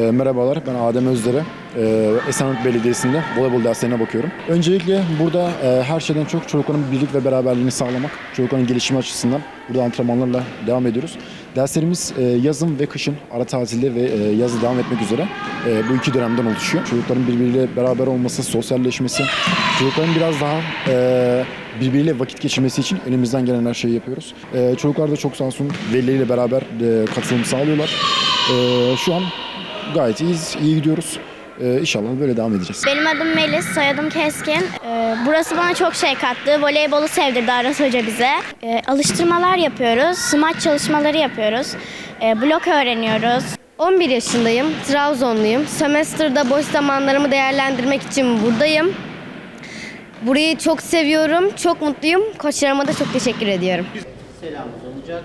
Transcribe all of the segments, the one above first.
merhabalar, ben Adem Özdere. E, Esenyurt Belediyesi'nde voleybol derslerine bakıyorum. Öncelikle burada e, her şeyden çok çocukların birlik ve beraberliğini sağlamak, çocukların gelişimi açısından burada antrenmanlarla devam ediyoruz. Derslerimiz e, yazın ve kışın, ara tatilde ve e, yazı devam etmek üzere e, bu iki dönemden oluşuyor. Çocukların birbiriyle beraber olması, sosyalleşmesi, çocukların biraz daha e, birbiriyle vakit geçirmesi için elimizden gelen her şeyi yapıyoruz. E, çocuklar da çok sağ olsun velileriyle beraber e, katılım sağlıyorlar. E, şu an gayet iyiyiz, iyi gidiyoruz. E, inşallah böyle devam edeceğiz. Benim adım Melis, soyadım Keskin. Ee, burası bana çok şey kattı. Voleybolu sevdirdi Aras Hoca bize. Ee, alıştırmalar yapıyoruz, smaç çalışmaları yapıyoruz. Ee, blok öğreniyoruz. 11 yaşındayım, Trabzonluyum. Sömestr'da boş zamanlarımı değerlendirmek için buradayım. Burayı çok seviyorum, çok mutluyum. Koçlarıma da çok teşekkür ediyorum. Selamımız olacak.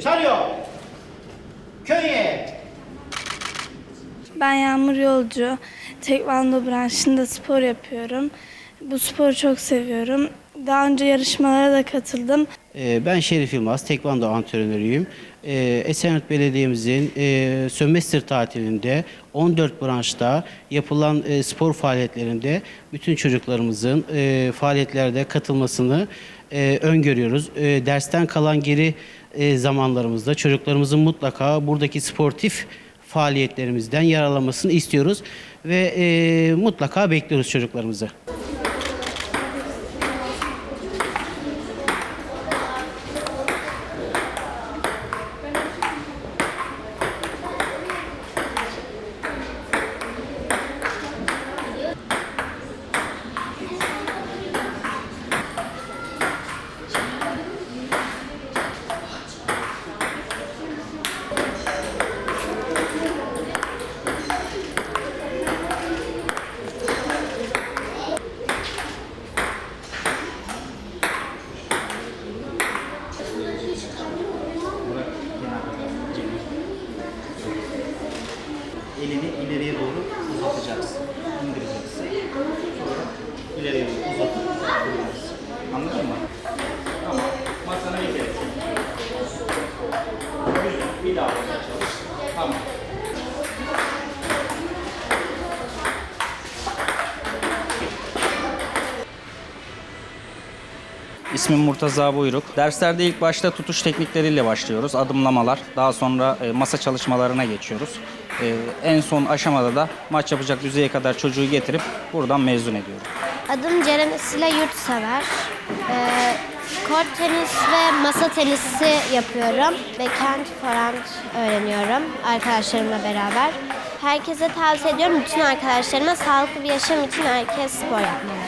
Çağırıyor. Köye. Ben Yağmur Yolcu. Tekvando branşında spor yapıyorum. Bu sporu çok seviyorum. Daha önce yarışmalara da katıldım. Ee, Ben Şerif Yılmaz, Tekvando antrenörüyüm. Ee, Esenyurt Belediye'mizin e, sömestr tatilinde 14 branşta yapılan e, spor faaliyetlerinde bütün çocuklarımızın e, faaliyetlerde katılmasını öngörüyoruz. Dersten kalan geri zamanlarımızda çocuklarımızın mutlaka buradaki sportif faaliyetlerimizden yararlanmasını istiyoruz ve mutlaka bekliyoruz çocuklarımızı. Elini ileriye doğru uzatacaksın. İndireceksin. Sonra ileriye doğru uzatıp indireceksin. Anladın mı? İsmim Murtaza Buyruk. Derslerde ilk başta tutuş teknikleriyle başlıyoruz. Adımlamalar. Daha sonra e, masa çalışmalarına geçiyoruz. E, en son aşamada da maç yapacak düzeye kadar çocuğu getirip buradan mezun ediyorum. Adım Ceren Esila Yurtsever. Ee, kort tenis ve masa tenisi yapıyorum. Backhand, forehand öğreniyorum arkadaşlarımla beraber. Herkese tavsiye ediyorum. Bütün arkadaşlarıma sağlıklı bir yaşam için herkes spor yapmalı.